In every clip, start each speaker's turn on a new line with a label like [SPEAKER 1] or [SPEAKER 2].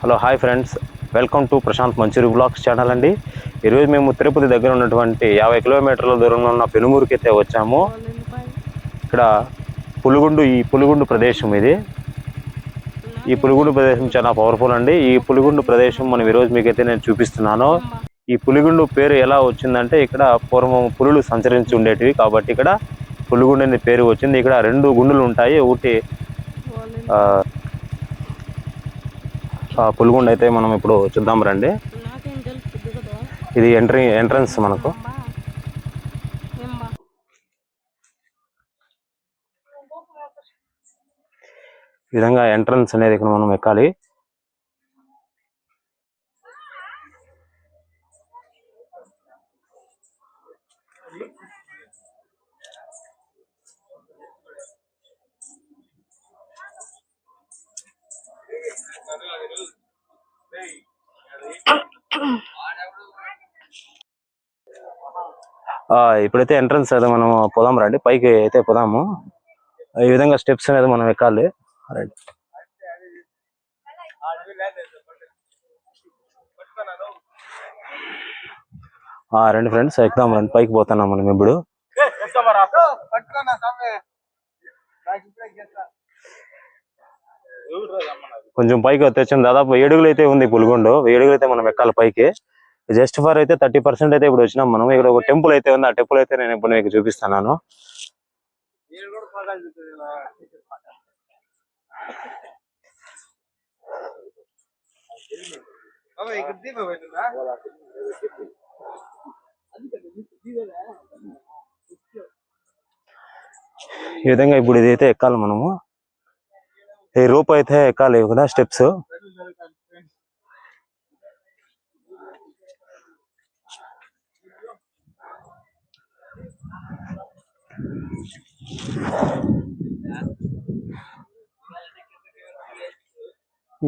[SPEAKER 1] Hello hi friends. Welcome to Prashant Manchuri blogs channel అండి. ఈరోజు మేము తిరుపతి దగ్గర ఉన్నటువంటి యాభై కిలోమీటర్ల దూరంలో ఉన్న పెనుమూరుకి అయితే వచ్చాము. ఇక్కడ పులుగుండు ఈ పులుగుండు ప్రదేశం ఇది. ఈ పులిగుండు ప్రదేశం చాలా పవర్ఫుల్ అండి. ఈ పులిగుండు ప్రదేశం మనం ఈరోజు మీకైతే నేను చూపిస్తున్నాను. ఈ పులిగుండు పేరు ఎలా వచ్చిందంటే ఇక్కడ పూర్వం పులులు సంచరించి ఉండేటివి కాబట్టి ఇక్కడ పులిగుండు అనే పేరు వచ్చింది. ఇక్కడ రెండు గుండులు ఉంటాయి. ఒకటి పులిగుండు అయితే మనం ఇప్పుడు చూద్దాం రండి. ఇది ఎంట్రీ ఎంట్రన్స్ మనకు. ఈ విధంగా ఎంట్రన్స్ అనేది ఇక్కడ మనం ఎక్కాలి. ఇప్పుడైతే ఎంట్రన్స్ అయితే మనం పోదాం రండి. పైకి అయితే పోదాము. ఈ విధంగా స్టెప్స్ అనేది మనం ఎక్కాలి. రైట్ ఆ, రండి ఫ్రెండ్స్ ఎక్కుదాం రండి. పైకి పోతున్నాం మనం ఇప్పుడు. కొంచెం పైకి వచ్చాం దాదాపు ఏడుగులు అయితే ఉంది పులిగొండు. ఏడుగులు అయితే మనం ఎక్కాలి పైకి. జస్ట్ ఫర్ అయితే థర్టీ పర్సెంట్ అయితే ఇప్పుడు వచ్చినాం మనం. ఇక్కడ ఒక టెంపుల్ అయితే ఉంది. ఆ టెంపుల్ అయితే నేను ఇప్పుడు మీకు చూపిస్తున్నాను. ఈ విధంగా ఇప్పుడు ఇదైతే ఎక్కాలి మనము. ఈ రూప్ అయితే ఎక్కాలి కదా స్టెప్స్?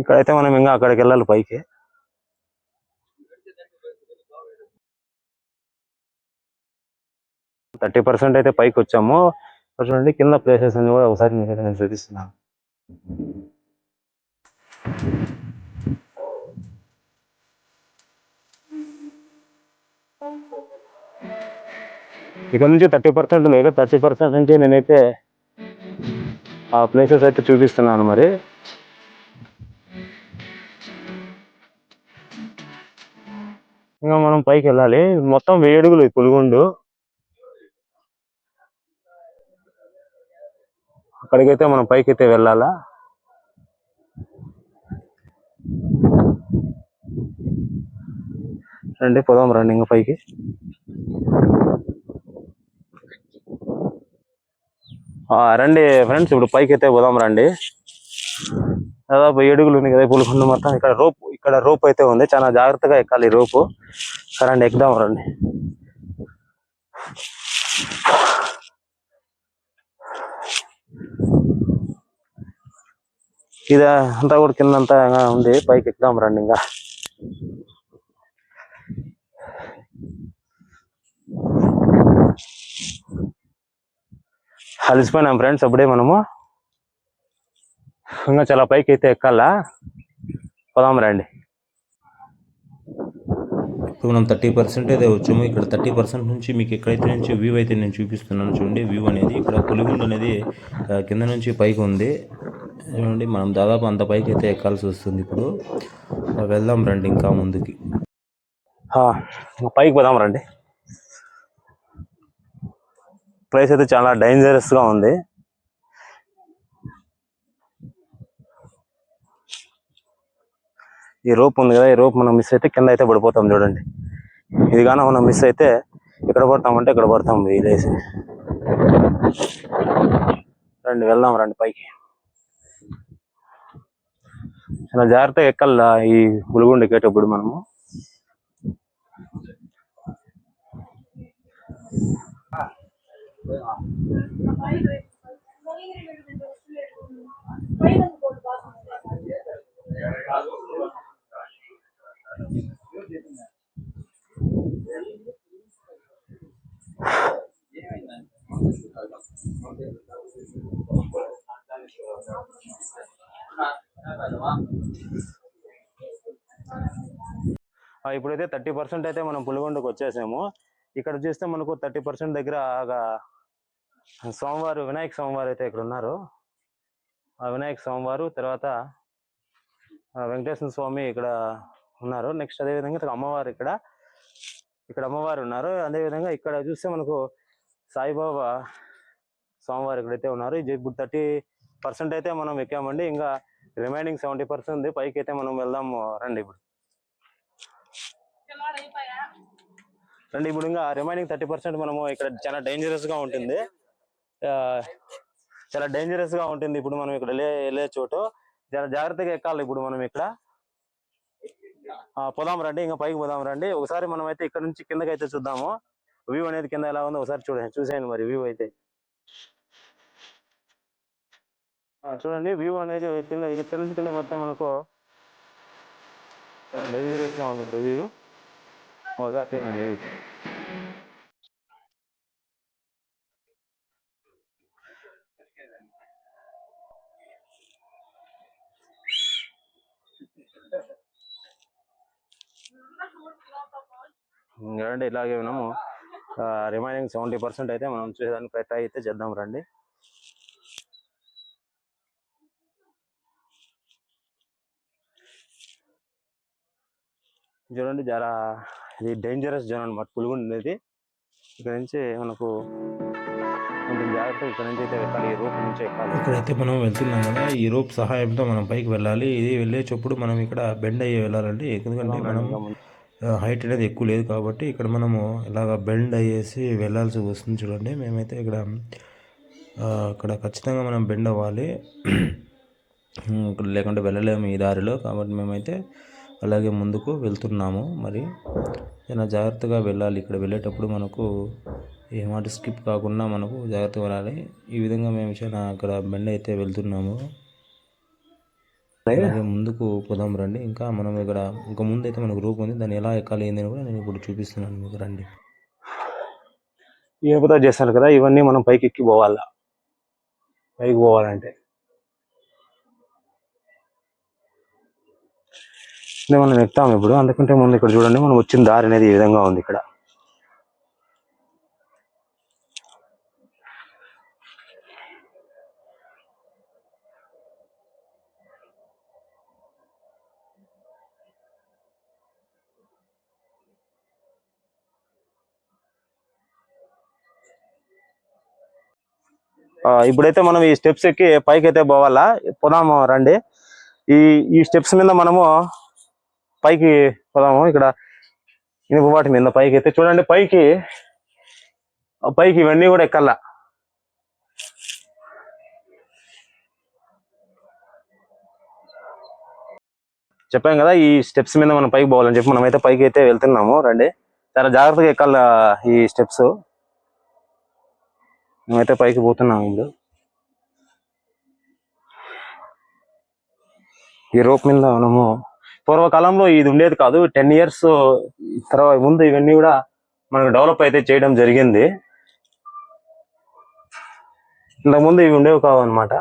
[SPEAKER 1] ఇక్కడైతే మనం ఇంకా అక్కడికి వెళ్ళాలి పైకి. థర్టీ పర్సెంట్ అయితే పైకి వచ్చాము. చూడండి కింద ప్లేసెస్ అని కూడా ఒకసారి నేను చూపిస్తున్నాను. ఇక్కడ నుంచి థర్టీ పర్సెంట్ లేదు థర్టీ పర్సెంట్ నుంచి నేనైతే ఆ ప్లేసెస్ అయితే చూపిస్తున్నాను మరి. ఇంకా మనం పైకి వెళ్ళాలి. మొత్తం వేడుగులు అడుగులు ఈ పులిగుండు. అక్కడికైతే మనం పైకి అయితే వెళ్ళాలా? రండి పోదాం రండి ఇంకా పైకి. రండి ఫ్రెండ్స్ ఇప్పుడు పైకి అయితే పోదాం రండి. దాదాపు ఏడుగులు ఉంది కదా పులికొండ మొత్తం. ఇక్కడ రోప్ ఇక్కడ రోప్ అయితే ఉంది. చాలా జాగ్రత్తగా ఎక్కాలి ఈ రోపు. అండి ఎక్కుదాం రండి. ఇది అంతా కూడా కింద అంతా ఉంది. పైకి ఎక్కుదాం రండి ఇంకా. అలసిపోయినాం ఫ్రెండ్స్ అప్పుడే మనము. ఇంకా చాలా పైకి అయితే ఎక్కాలా? పోదాం రండి.
[SPEAKER 2] ఇప్పుడు మనం థర్టీ పర్సెంట్ అయితే వచ్చాము. ఇక్కడ థర్టీ పర్సెంట్ నుంచి మీకు ఎక్కడైతే నుంచి వ్యూ అయితే నేను చూపిస్తున్నాను చూడండి. వ్యూ అనేది ఇక్కడ పులిగుండు అనేది కింద నుంచి పైకి ఉంది. చూడండి మనం దాదాపు అంత పైకి అయితే ఎక్కాల్సి వస్తుంది ఇప్పుడు. వెళ్దాం రండి ఇంకా ముందుకి.
[SPEAKER 1] పైకి పోదాం రండి. ప్లేస్ అయితే చాలా డేంజరస్గా ఉంది. ఈ రోప్ ఉంది కదా ఈ రోప్ మనం మిస్ అయితే కింద అయితే పడిపోతాం చూడండి. ఇది కానీ మనం మిస్ అయితే ఇక్కడ పడతామంటే ఇక్కడ పడతాం వీలేసి రండి వెళ్దాం రండి పైకి. చాలా జాగ్రత్తగా ఎక్కల్లా ఈ ములుగుండ ఎక్కేటప్పుడు మనము Thank you. ఇప్పుడైతే థర్టీ పర్సెంట్ అయితే మనం పులిగొండకు వచ్చేసాము. ఇక్కడ చూస్తే మనకు థర్టీ పర్సెంట్ దగ్గర సోమవారు వినాయక సోమవారు అయితే ఇక్కడ ఉన్నారు. ఆ వినాయక స్వామివారు తర్వాత వెంకటేశ్వర స్వామి ఇక్కడ ఉన్నారు. నెక్స్ట్ అదేవిధంగా ఇక్కడ అమ్మవారు ఇక్కడ ఇక్కడ అమ్మవారు ఉన్నారు. అదేవిధంగా ఇక్కడ చూస్తే మనకు సాయిబాబా స్వామివారు ఇక్కడైతే ఉన్నారు. ఇప్పుడు థర్టీ పర్సెంట్ అయితే మనం ఎక్కామండి. ఇంకా రిమైనింగ్ సెవెంటీ పర్సెంట్ ఉంది. పైకి అయితే మనం వెళ్దాము రండి ఇప్పుడు. రండి ఇప్పుడు ఇంకా రిమైనింగ్ థర్టీ పర్సెంట్ మనము ఇక్కడ చాలా డేంజరస్గా ఉంటుంది. చాలా డేంజరస్గా ఉంటుంది. ఇప్పుడు మనం ఇక్కడ వెళ్ళే చోటు. చాలా జాగ్రత్తగా ఎక్కాలి ఇప్పుడు మనం ఇక్కడ. ఆ, పోదాం రండి. ఇంకా పైకి పోదాం రండి. ఒకసారి మనం అయితే ఇక్కడ నుంచి కిందకి అయితే చూద్దాము. వ్యూ అనేది కింద ఎలా ఉందో ఒకసారి చూడండి. చూసేయండి మరి. వ్యూ అయితే. చూడండి వ్యూ అనేది కింద ఇక్కడ తెలిసి కింద మొత్తం మనకు ఉంటుంది వ్యూ రండి ఇలాగే మనము రిమైనింగ్ సెవెంటీ పర్సెంట్ అయితే మనం చూసేదానికి ట్రై అయితే చేద్దాం రండి. చూడండి చాలా ఇది డేంజరస్ జోన్ అనమాట పులిగుండ అనేది. ఇక్కడ నుంచి మనకు కొంచెం జాగ్రత్త ఇక్కడ నుంచి అయితే ఎక్కాలి ఈ రూప్ నుంచి ఎక్కాలి.
[SPEAKER 2] ఇక్కడైతే మనం వెళ్తున్నాం కదా ఈ రోప్ సహాయంతో మనం పైకి వెళ్ళాలి. ఇది వెళ్ళేటప్పుడు మనం ఇక్కడ బెండ్ అయ్యి వెళ్ళాలండి. ఎందుకంటే మనం హైట్ అనేది ఎక్కువ లేదు కాబట్టి ఇక్కడ మనము ఇలాగ బెండ్ అయ్యేసి వెళ్ళాల్సి వస్తుంది చూడండి. మేమైతే ఇక్కడ ఇక్కడ ఖచ్చితంగా మనం బెండ్ అవ్వాలి. లేకుంటే వెళ్ళలేము ఈ దారిలో. కాబట్టి మేమైతే అలాగే ముందుకు వెళ్తున్నాము. మరి చాలా జాగ్రత్తగా వెళ్ళాలి. ఇక్కడ వెళ్ళేటప్పుడు మనకు ఏమాటి స్కిప్ కాకుండా మనకు జాగ్రత్తగా వెళ్ళాలి. ఈ విధంగా మేము చాలా అక్కడ బెండ్ అయితే వెళ్తున్నాము. అలాగే ముందుకు పోదాం రండి. ఇంకా మనం ఇక్కడ ఇంకా ముందు అయితే మనకు రూప్ ఉంది. దాన్ని ఎలా ఎక్కాలి ఏందని కూడా నేను ఇప్పుడు చూపిస్తున్నాను మీకు. రండి.
[SPEAKER 1] ఇనుపతో చేస్తారు కదా? ఇవన్నీ మనం పైకి ఎక్కి పోవాలా? పైకి పోవాలంటే. వచ్చింది మనం ఎక్కుతాం ఇప్పుడు. అందుకంటే ముందు ఇక్కడ చూడండి మనం వచ్చిన దారి అనేది ఈ విధంగా ఉంది ఇక్కడ. ఆ, ఇప్పుడైతే మనం ఈ స్టెప్స్ ఎక్కి పైకి అయితే పోవాలా? పోదాము రండి. ఈ ఈ స్టెప్స్ మీద మనము పైకి పోదాము. ఇక్కడ ఇనుప వాటి మీద పైకి అయితే చూడండి పైకి పైకి ఇవన్నీ కూడా ఎక్కల్లా చెప్పాం కదా ఈ స్టెప్స్ మీద మనం పైకి పోవాలని చెప్పి మనం అయితే పైకి అయితే వెళ్తున్నాము. రండి. చాలా జాగ్రత్తగా ఎక్కాల ఈ స్టెప్స్. మేమైతే పైకి పోతున్నాము ఇప్పుడు ఈ రోప్ మీద మనము పూర్వకాలంలో ఇది ఉండేది కాదు. టెన్ ఇయర్స్ తర్వాత ముందు ఇవన్నీ కూడా మనకు డెవలప్ అయితే చేయడం జరిగింది. ఇంతకుముందు ఇవి ఉండేవి కావు అనమాట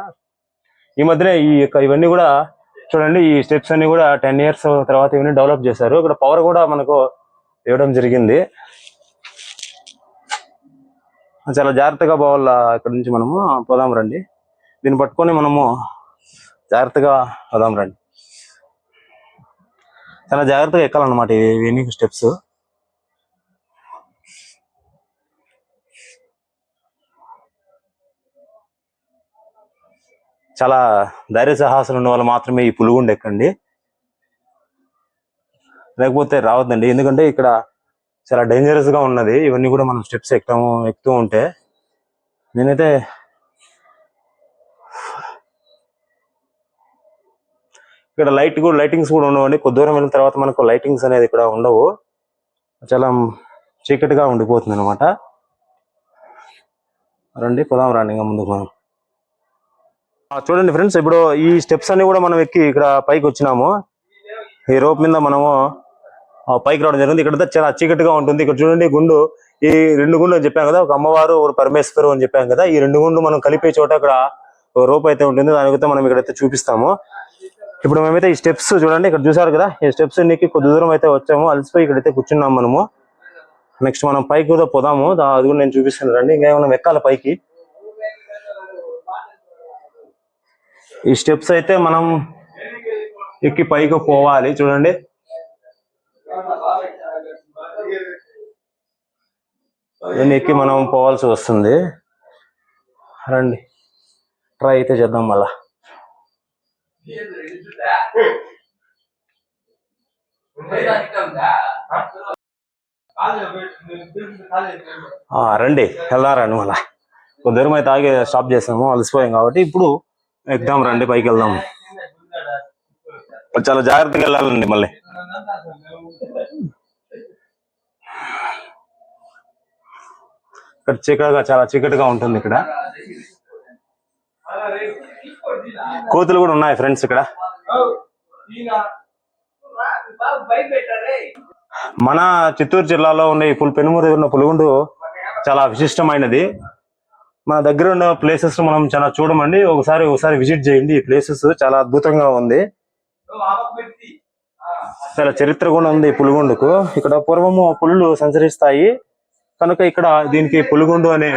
[SPEAKER 1] ఈ మధ్యనే ఈ యొక్క ఇవన్నీ కూడా చూడండి ఈ స్టెప్స్ అన్ని కూడా టెన్ ఇయర్స్ తర్వాత ఇవన్నీ డెవలప్ చేశారు. ఇక్కడ పవర్ కూడా మనకు ఇవ్వడం జరిగింది. చాలా జాగ్రత్తగా పోవాలా ఇక్కడ నుంచి మనము? పోదాం రండి. దీన్ని పట్టుకొని మనము జాగ్రత్తగా పోదాం రండి. చాలా జాగ్రత్తగా ఎక్కాలన్నమాట ఇవన్నీ స్టెప్స్ చాలా ధైర్య సాహసాలు ఉన్న వాళ్ళు మాత్రమే ఈ పులుగుండు ఎక్కండి. లేకపోతే రావద్దండి. ఎందుకంటే ఇక్కడ చాలా డేంజరస్గా ఉన్నది. ఇవన్నీ కూడా మనం స్టెప్స్ ఎక్కుతాము ఎక్కుతూ ఉంటే. నేనైతే ఇక్కడ లైట్ కూడా లైటింగ్స్ కూడా ఉండవండి. కొద్ది దూరం వెళ్ళిన తర్వాత మనకు లైటింగ్స్ అనేది ఇక్కడ ఉండవు. చాలా చీకటిగా ఉండిపోతుంది అనమాట రండి పోదాం రండి ఇంకా ముందుకు మనం. ఆ, చూడండి ఫ్రెండ్స్ ఇప్పుడు ఈ స్టెప్స్ అన్ని కూడా మనం ఎక్కి ఇక్కడ పైకి వచ్చినాము. ఈ రోప్ మీద మనము ఆ, పైకి రావడం జరిగింది. ఇక్కడ చాలా చీకటిగా ఉంటుంది. ఇక్కడ చూడండి గుండు ఈ రెండు గుండు అని చెప్పాం కదా. ఒక అమ్మవారు ఒక పరమేశ్వరు అని చెప్పాం కదా. ఈ రెండు గుండు మనం కలిపే చోట అక్కడ రోప్ అయితే ఉంటుంది. దానికైతే మనం ఇక్కడైతే చూపిస్తాము. ఇప్పుడు మేమైతే ఈ స్టెప్స్ చూడండి ఇక్కడ చూసారు కదా? ఈ స్టెప్స్ నీకు కొద్ది దూరం అయితే వచ్చాము. అలసిపోయి ఇక్కడైతే కూర్చున్నాం మనము. నెక్స్ట్ మనం పైకి కూడా పోదాము. అది కూడా నేను చూపిస్తాను రండి. ఇంకా మనం ఎక్కాలి పైకి? ఈ స్టెప్స్ అయితే మనం ఎక్కి పైకి పోవాలి. చూడండి. ఇవన్నీ ఎక్కి మనం పోవాల్సి వస్తుంది. రండి. ట్రై అయితే చేద్దాం మళ్ళా. రండి వెళ్దారండి మళ్ళా. కొద్ది దూరం అయితే ఆగి స్టాప్ చేసాము అలసిపోయాం కాబట్టి ఇప్పుడు ఎక్కుదాం రండి పైకి వెళ్దాం. చాలా జాగ్రత్తగా వెళ్ళాలండి మళ్ళీ. ఇక్కడ చీకటిగా చాలా చీకటిగా ఉంటుంది ఇక్కడ. కోతులు కూడా ఉన్నాయి ఫ్రెండ్స్ ఇక్కడ. మన చిత్తూరు జిల్లాలో ఉన్న ఈ పుల్ పెనుమూరు ఉన్న పులిగుండు చాలా విశిష్టమైనది. మన దగ్గర ఉన్న ప్లేసెస్ మనం చాలా చూడమండి. ఒకసారి ఒకసారి విజిట్ చేయండి. ఈ ప్లేసెస్ చాలా అద్భుతంగా ఉంది. చాలా చరిత్ర కూడా ఉంది ఈ పులిగుండుకు. ఇక్కడ పూర్వము పులులు సంచరిస్తాయి. కనుక ఇక్కడ దీనికి పులిగుండు అనే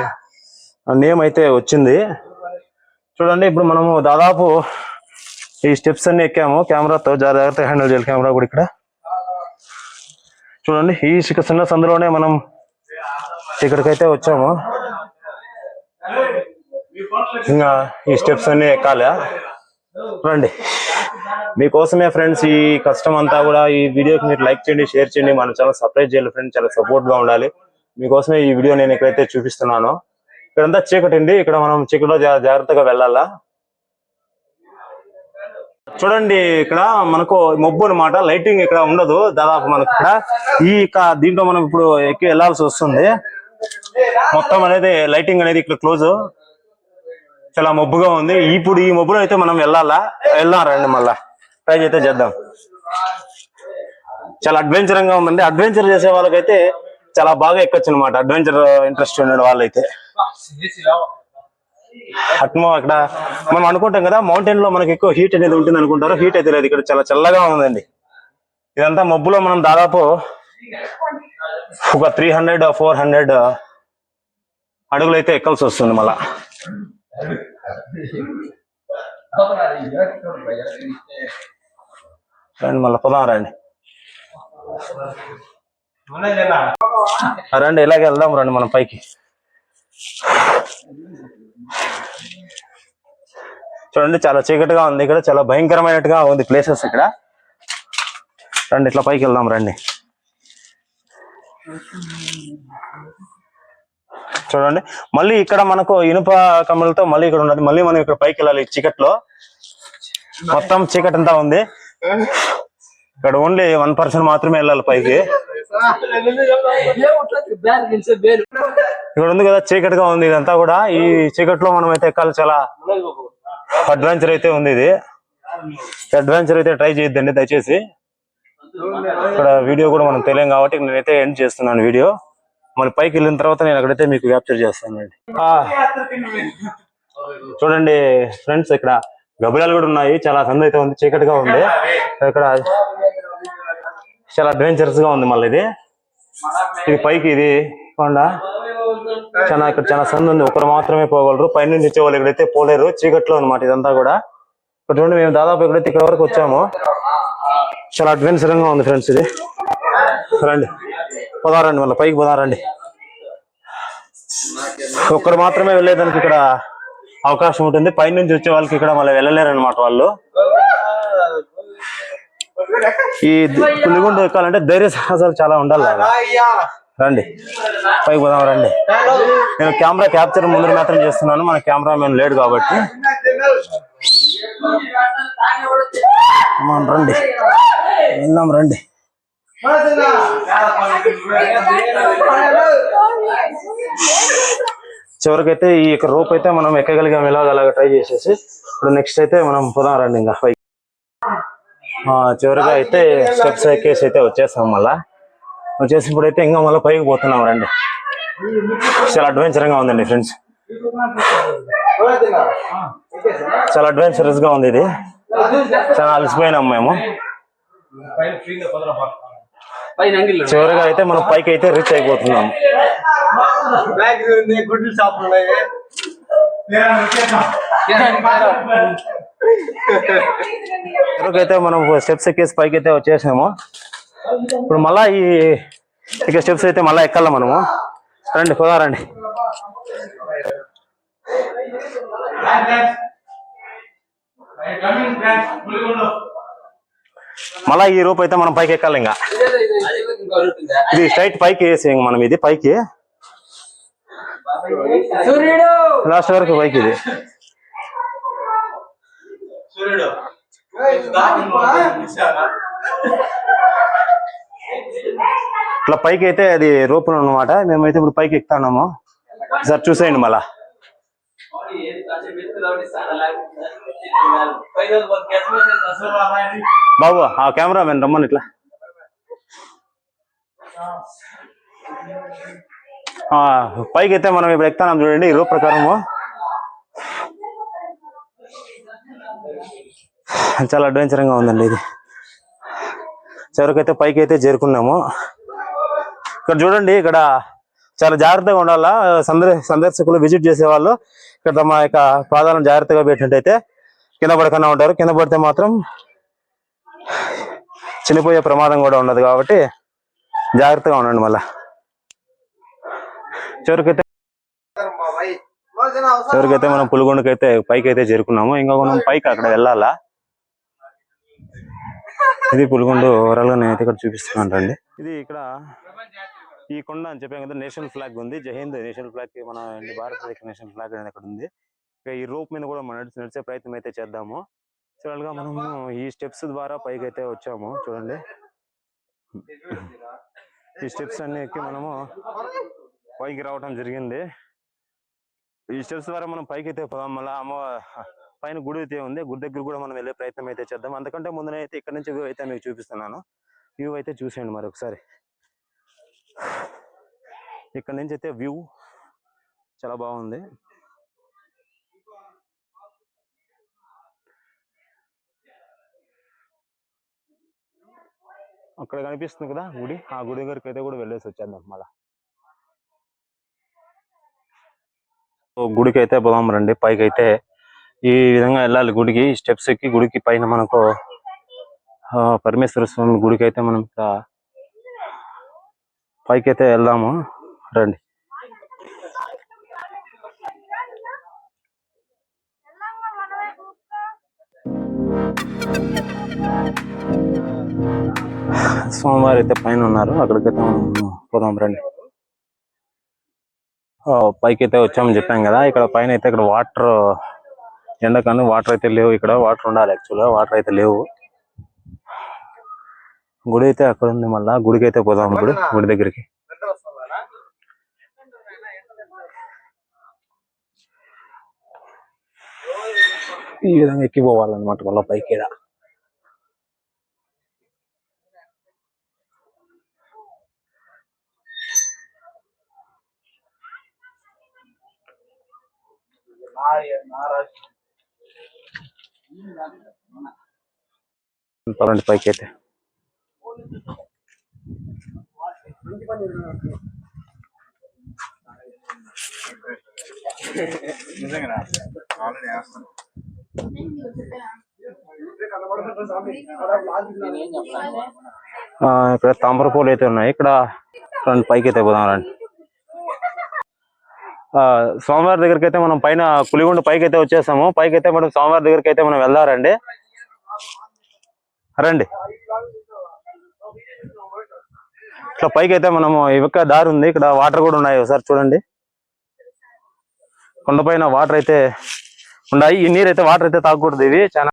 [SPEAKER 1] నేమ్ అయితే వచ్చింది. చూడండి ఇప్పుడు మనము దాదాపు ఈ స్టెప్స్ అన్ని ఎక్కాము. కెమెరాతో జాగ్రత్తగా హ్యాండిల్ చేయాలి. కెమెరా కూడా ఇక్కడ. చూడండి ఈ చిన్న చిన్న సందులోనే మనం ఇక్కడికైతే వచ్చాము. ఇంకా ఈ స్టెప్స్ అన్ని ఎక్కాలి? రండి. మీకోసమే ఫ్రెండ్స్ ఈ కష్టం అంతా కూడా ఈ వీడియోకి మీరు లైక్ చేయండి షేర్ చేయండి. మనం చాలా సర్ప్రైజ్ చేయాలి ఫ్రెండ్స్. చాలా సపోర్ట్గా ఉండాలి. మీకోసమే ఈ వీడియో నేను ఎక్కడైతే చూపిస్తున్నాను. ఇక్కడంతా చీకటి అండి ఇక్కడ మనం చీకటిలో జా- జాగ్రత్తగా వెళ్ళాలా? చూడండి ఇక్కడ మనకు మబ్బు అన్నమాట. లైటింగ్ ఇక్కడ ఉండదు దాదాపు మనకు ఇక్కడ. ఈ దీంట్లో మనం ఇప్పుడు ఎక్కి వెళ్ళాల్సి వస్తుంది. మొత్తం అనేది లైటింగ్ అనేది ఇక్కడ క్లోజ్. చాలా మబ్బుగా ఉంది. ఇప్పుడు ఈ మబ్బులో అయితే మనం వెళ్ళాలా? వెళ్దాం రండి మళ్ళా. ట్రై అయితే చేద్దాం. చాలా అడ్వెంచరంగా ఉందండి. అడ్వెంచర్ చేసే వాళ్ళకైతే చాలా బాగా ఎక్కొచ్చు అనమాట అడ్వెంచర్ ఇంట్రెస్ట్ ఉన్నాడు వాళ్ళైతే. అట్మో అక్కడ మనం అనుకుంటాం కదా మౌంటైన్లో మనకి ఎక్కువ హీట్ అనేది ఉంటుంది అనుకుంటారు హీట్ అయితే లేదు. ఇక్కడ చాలా చల్లగా ఉందండి. ఇదంతా మబ్బులో మనం దాదాపు ఒక త్రీ హండ్రెడ్ ఫోర్ హండ్రెడ్ అడుగులు అయితే ఎక్కాల్సి వస్తుంది మళ్ళా. రండి మళ్ళీ పోదాం రండి. రండి ఇలాగే వెళ్దాం రండి మనం పైకి. చూడండి చాలా చీకటిగా ఉంది ఇక్కడ చాలా భయంకరమైనట్టుగా ఉంది ప్లేసెస్ ఇక్కడ. రండి ఇట్లా పైకి వెళ్దాం రండి. చూడండి మళ్ళీ ఇక్కడ మనకు ఇనుప కమ్మలతో మళ్ళీ ఇక్కడ ఉన్నది. మళ్ళీ మనం ఇక్కడ పైకి వెళ్ళాలి చీకట్లో. మొత్తం చీకటి అంతా ఉంది. ఇక్కడ ఓన్లీ వన్ పర్సెంట్ మాత్రమే వెళ్ళాలి పైకి. ఇక్కడ ఉంది కదా చీకటిగా ఉంది ఇదంతా కూడా. ఈ చీకట్లో మనం అయితే ఎక్కాలి చాలా అడ్వెంచర్ అయితే ఉంది ఇది. అడ్వెంచర్ అయితే ట్రై చేయొద్దండి దయచేసి. ఇక్కడ వీడియో కూడా మనం తెలియం కాబట్టి నేనైతే ఎండ్ చేస్తున్నాను వీడియో. మళ్ళీ పైకి వెళ్ళిన తర్వాత నేను అక్కడైతే మీకు క్యాప్చర్ చేస్తానండి ఆ, చూడండి ఫ్రెండ్స్ ఇక్కడ గబిలాలు కూడా ఉన్నాయి. చాలా సంద అయితే ఉంది చీకటిగా ఉంది. ఇక్కడ చాలా అడ్వెంచరస్గా ఉంది మళ్ళీ ఇది. ఇది పైకి ఇది కొండ. చాలా ఇక్కడ చాలా సందు ఉంది. ఒకరు మాత్రమే పోగలరు. పైనుంచి వచ్చేవాళ్ళు ఇక్కడైతే పోలేరు. చీకట్లో అన్నమాట ఇదంతా కూడా. ఇక్కడ మేము దాదాపు ఇక్కడైతే ఇక్కడ వరకు వచ్చాము. చాలా అడ్వెంచరంగా ఉంది ఫ్రెండ్స్ ఇది. రండి. పోదారండి మళ్ళీ. పైకి పోదారండి. ఒక్కరు మాత్రమే వెళ్ళేదానికి ఇక్కడ అవకాశం ఉంటుంది. పైనుంచి వచ్చే వాళ్ళకి ఇక్కడ మళ్ళీ వెళ్ళలేరు అనమాట వాళ్ళు. ఈ పులిగుండు ఎక్కాలంటే ధైర్య సాహసాలు చాలా ఉండాలి. రండి. పైకి పోదాం రండి. నేను కెమెరా క్యాప్చర్ ముందు మాత్రం చేస్తున్నాను. మన కెమెరా మేము లేడు కాబట్టి. రండి. వెళ్దాం రండి. చివరికైతే ఈ యొక్క రోప్ అయితే మనం ఎక్కగలిగాం ఎలాగ ట్రై చేసేసి. ఇప్పుడు నెక్స్ట్ అయితే మనం పోదాం రండి ఇంకా. చివరిగా అయితే స్టెప్స్ ఎక్కేసి అయితే వచ్చేస్తాం మళ్ళా. వచ్చేసినప్పుడు అయితే ఇంకా మళ్ళీ పైకి పోతున్నాం రండి. చాలా అడ్వెంచరింగ్ ఉందండి ఫ్రెండ్స్. చాలా అడ్వెంచరస్గా ఉంది ఇది. చాలా అలసిపోయినాం మేము. చివరిగా అయితే మనం పైకి అయితే రీచ్ అయిపోతున్నాం.
[SPEAKER 3] గుడ్లు షాపులు
[SPEAKER 1] అయితే మనం స్టెప్స్ ఎక్కేసి పైకి అయితే వచ్చేసాము ఇప్పుడు మళ్ళా ఈ ఇక స్టెప్స్ అయితే మళ్ళా ఎక్కాల మనము. రండి పోదా రండి. మళ్ళా ఈ రూప్ అయితే మనం పైకి ఎక్కాలి ఇంకా. ఇది స్ట్రైట్ పైకి వేసి మనం ఇది పైకి. లాస్ట్ వరకు పైకి ఇది.
[SPEAKER 3] సూర్యుడు
[SPEAKER 1] ఇట్లా పైకి అయితే అది రూపం అన్నమాట. మేమైతే ఇప్పుడు పైకి ఎక్కుతున్నాము. సార్ చూసేయండి మళ్ళా. బాబు ఆ కెమెరా మెన్ రమ్మని ఇట్లా. ఆ, పైకి అయితే మనం ఇప్పుడు ఎక్కుతున్నాం చూడండి ఈ రూప్ ప్రకారము. చాలా అడ్వెంచరింగ్గా ఉందండి ఇది. చివరికైతే పైకి అయితే చేరుకున్నాము. ఇక్కడ చూడండి ఇక్కడ చాలా జాగ్రత్తగా ఉండాలా? సందర్ సందర్శకులు విజిట్ చేసే వాళ్ళు ఇక్కడ తమ యొక్క పాదాలను జాగ్రత్తగా పెట్టినట్టయితే కింద పడకుండా ఉంటారు. కింద పడితే మాత్రం చనిపోయే ప్రమాదం కూడా ఉండదు కాబట్టి జాగ్రత్తగా ఉండండి మళ్ళా. చివరికైతే చివరికైతే మనం పులిగొండకైతే పైకి అయితే చేరుకున్నాము. ఇంకా మనం పైకి అక్కడ వెళ్ళాలా? ఇది పులిగొండ ఓవరాల్గా నేనైతే ఇక్కడ చూపిస్తున్నాను అండి ఇది ఇక్కడ ఈ కొండ అని చెప్పాం కదా నేషనల్ ఫ్లాగ్ ఉంది. జై హింద్ నేషనల్ ఫ్లాగ్ మన భారతదేశ నేషనల్ ఫ్లాగ్ అనేది అక్కడ ఉంది. ఈ రూప్ మీద కూడా మనం నడిచి నడిచే ప్రయత్నం అయితే చేద్దాము. చూడాలిగా మనము ఈ స్టెప్స్ ద్వారా పైకి అయితే వచ్చాము. చూడండి. ఈ స్టెప్స్ అన్ని ఎక్కి మనము పైకి రావడం జరిగింది. ఈ స్టెప్స్ ద్వారా మనం పైకి అయితే పోదాం. మళ్ళీ అమ్మ పైన గుడి అయితే ఉంది. గుడి దగ్గర కూడా మనం వెళ్ళే ప్రయత్నం అయితే చేద్దాం. అందుకంటే ముందునే అయితే ఇక్కడ నుంచి వ్యూ అయితే మీకు చూపిస్తున్నాను. వ్యూ అయితే చూసేయండి మరి ఒకసారి. ఇక్కడ నుంచి అయితే వ్యూ చాలా బాగుంది. అక్కడ కనిపిస్తుంది కదా గుడి. ఆ గుడి దగ్గరికి అయితే కూడా వెళ్ళేసి వచ్చేద్దాం మళ్ళా. గుడికి అయితే పోదాం రండి. పైకి అయితే ఈ విధంగా వెళ్ళాలి. గుడికి స్టెప్స్ ఎక్కి గుడికి పైన మనకు పరమేశ్వర స్వామి గుడికి అయితే మనం ఇక్కడ పైకి అయితే వెళ్దాము. రండి. సోమవారం అయితే పైన ఉన్నారు. అక్కడికైతే మనం పోదాం రండి. ఆ, పైకి అయితే వచ్చామని చెప్పాం కదా. ఇక్కడ పైన అయితే ఇక్కడ వాటర్ ఎండకాలం వాటర్ అయితే లేవు ఇక్కడ. వాటర్ ఉండాలి యాక్చువల్గా వాటర్ అయితే లేవు. గుడి అయితే అక్కడ ఉంది మళ్ళా. గుడికి అయితే పోదాం ఇప్పుడు. గుడి దగ్గరికి. ఈ విధంగా ఎక్కి పోవాలన్నమాట మళ్ళీ పైకి ఈడ. పదండి పైకి అయితే ఆ, ఇక్కడ తామర పూలు అయితే ఉన్నాయి. ఇక్కడ రండి పైకి అయితే పోదాం రండి. స్వామివారి దగ్గరికి అయితే మనం పైన పులిగుండ పైకి అయితే వచ్చేసాము. పైకి అయితే మనం స్వామివారి దగ్గరికి అయితే మనం వెళ్దారండి. రండి. ఇట్లా పైకి అయితే మనము ఇవక్క దారి ఉంది. ఇక్కడ వాటర్ కూడా ఉన్నాయి ఒకసారి చూడండి. కొండపైన వాటర్ అయితే ఉన్నాయి. ఈ నీరు అయితే వాటర్ అయితే తాగకూడదు ఇవి. చాలా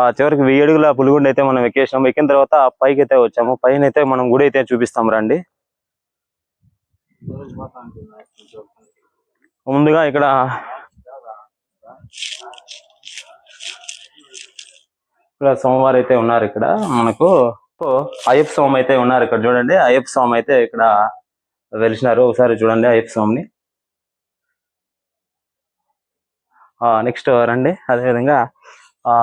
[SPEAKER 1] ఆ చివరికి వెయ్యి అడుగుల పులిగుండ అయితే మనం ఎక్కేసాము ఎక్కిన తర్వాత పైకి అయితే వచ్చాము. పైన అయితే మనం గుడి అయితే చూపిస్తాం రండి. ముందుగా ఇక్కడ ఇక్కడ సోమవారు అయితే ఉన్నారు ఇక్కడ మనకు. అయ్యప్ప స్వామి అయితే ఉన్నారు ఇక్కడ చూడండి. అయ్యప్ప స్వామి అయితే ఇక్కడ వెలిసినారు. ఒకసారి చూడండి అయ్యప్ప స్వామిని. నెక్స్ట్ రండి. అదేవిధంగా ఆ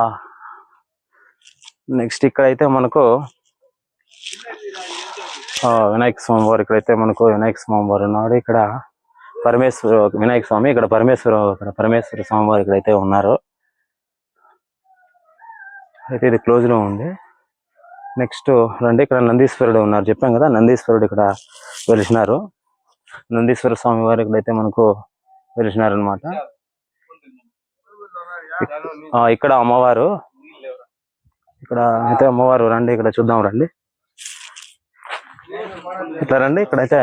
[SPEAKER 1] నెక్స్ట్ ఇక్కడైతే మనకు ఆ, వినాయక స్వామి వారు ఇక్కడైతే మనకు వినాయక స్వామి వారు ఉన్నాడు. ఇక్కడ పరమేశ్వర వినాయక స్వామి ఇక్కడ పరమేశ్వర పరమేశ్వర స్వామి వారు ఇక్కడైతే ఉన్నారు. అయితే ఇది క్లోజ్లో ఉంది. నెక్స్ట్ రండి ఇక్కడ నందీశ్వరుడు ఉన్నారు. చెప్పాం కదా నందీశ్వరుడు ఇక్కడ వెలిసినారు. నందీశ్వర స్వామి వారు ఇక్కడైతే మనకు వెలిసినారు అనమాట ఇక్కడ అమ్మవారు. ఇక్కడ అయితే అమ్మవారు రండి ఇక్కడ చూద్దాం రండి. ఇట్లా రండి ఇక్కడైతే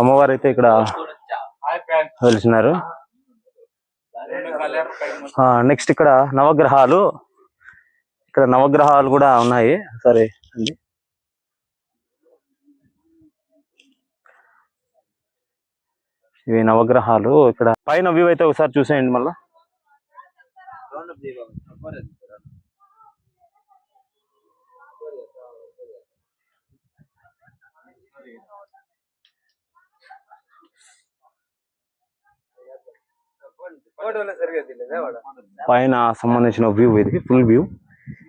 [SPEAKER 1] అమ్మవారు అయితే ఇక్కడ వెలిసినారు నెక్స్ట్ ఇక్కడ నవగ్రహాలు. ఇక్కడ నవగ్రహాలు కూడా ఉన్నాయి. సరే అండి ఇవి నవగ్రహాలు. ఇక్కడ పైన వ్యూ అయితే ఒకసారి చూసేయండి మళ్ళీ. పైన సంబంధించిన వ్యూ ఇది ఫుల్ వ్యూ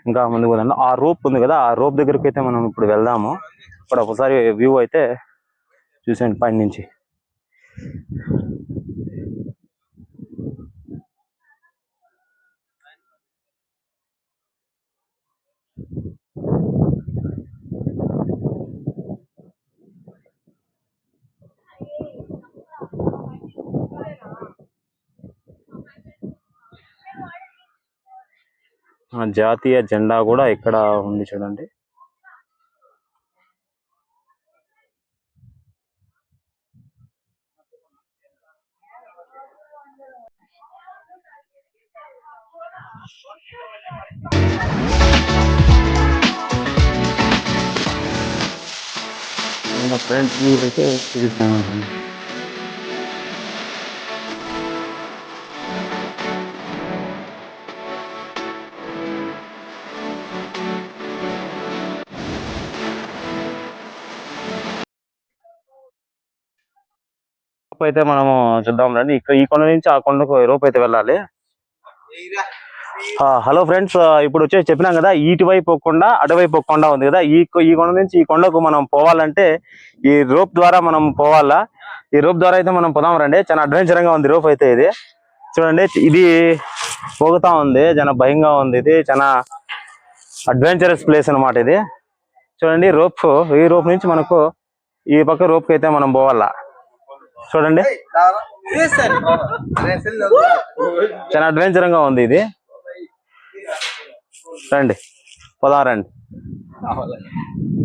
[SPEAKER 1] ఇంకా ముందు కూడా ఆ రోప్ ఉంది కదా ఆ రోప్ దగ్గరికి అయితే మనం ఇప్పుడు వెళ్దాము. ఇక్కడ ఒకసారి వ్యూ అయితే చూసేయండి పైన నుంచి జాతీయ జెండా కూడా ఇక్కడ ఉంది చూడండి. ఫ్రెండ్స్ అయితే అయితే మనము చూద్దాం రండి. ఇక్కడ ఈ కొండ నుంచి ఆ కొండకు రోప్ అయితే వెళ్ళాలి? హలో ఫ్రెండ్స్ ఇప్పుడు వచ్చేసి చెప్పినాం కదా ఇటువైపు పోకుండా అటువైపు కొండ ఉంది కదా. ఈ ఈ కొండ నుంచి ఈ కొండకు మనం పోవాలంటే ఈ రోప్ ద్వారా మనం పోవాలా? ఈ రోప్ ద్వారా అయితే మనం పోదాం రండి. చాలా అడ్వెంచర్గా ఉంది రోప్ అయితే ఇది. చూడండి ఇది పోగుతా ఉంది. చాలా భయంగా ఉంది ఇది. చాలా అడ్వెంచరస్ ప్లేస్ అన్నమాట ఇది. చూడండి రోప్ ఈ రోప్ నుంచి మనకు ఈ పక్క రోప్ అయితే మనం పోవాలా? చూడండి. చాలా అడ్వెంచర్గా ఉంది. ఇది. రండి. పోదాం రండి.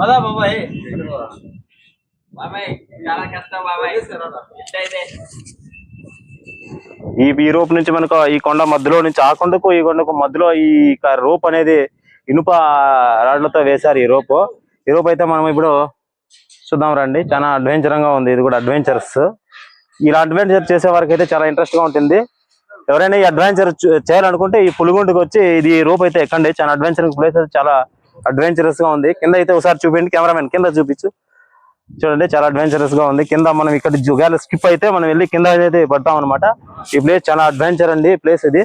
[SPEAKER 3] పదా బాబాయ్. బాబాయ్ చాలా కష్టం బాబాయ్. ఇట్లయితే
[SPEAKER 1] ఈ ఈ రోప్ నుంచి మనకు ఈ కొండ మధ్యలో నుంచి ఆ కొండకు ఈ కొండకు మధ్యలో ఈ రోప్ అనేది ఇనుప రాడ్లతో వేశారు ఈ రోప్. ఈ రోప్ అయితే మనం ఇప్పుడు చూద్దాం రండి. చాలా అడ్వెంచర్గా ఉంది. ఇది కూడా అడ్వెంచర్స్. ఇలా అడ్వెంచర్ చేసే వారికి అయితే చాలా ఇంట్రెస్ట్గా ఉంటుంది. ఎవరైనా ఈ అడ్వెంచర్ చేయాలనుకుంటే ఈ పులిగుండుకు వచ్చి ఇది రోప్ అయితే ఎక్కండి. చాలా అడ్వెంచర్ ప్లేస్ అయితే చాలా అడ్వెంచరస్గా ఉంది. కింద అయితే ఒకసారి చూపించండి. కెమెరామెన్ కింద చూపించు. చూడండి చాలా అడ్వెంచరస్గా ఉంది. కింద మనం ఇక్కడ జుగాల స్కిప్ అయితే మనం వెళ్ళి కింద అయితే పడతాం అనమాట ఈ ప్లేస్ చాలా అడ్వెంచర్ అండి. ప్లేస్ ఇది.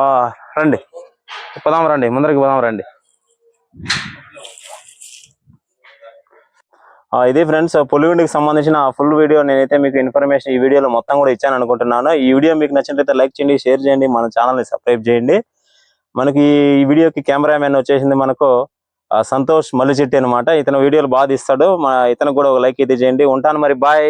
[SPEAKER 1] ఆ రండి. పోదాం రండి. ముందరికి పోదాం రండి ఆ, ఇది ఫ్రెండ్స్ పొలిగుండికి సంబంధించిన ఫుల్ వీడియో నేనైతే మీకు ఇన్ఫర్మేషన్ ఈ వీడియోలో మొత్తం కూడా ఇచ్చాను అనుకుంటున్నాను. ఈ వీడియో మీకు నచ్చినట్లయితే లైక్ చేయండి షేర్ చేయండి మన ఛానల్ని సబ్స్క్రైబ్ చేయండి. మనకి ఈ వీడియోకి కెమెరామెన్ వచ్చేసింది మనకు ఆ, సంతోష్ మల్లిచెట్టి అనమాట ఇతను వీడియోలు బాగా తీస్తాడు. మన ఇతను కూడా ఒక లైక్ అయితే చేయండి. ఉంటాను మరి బాయ్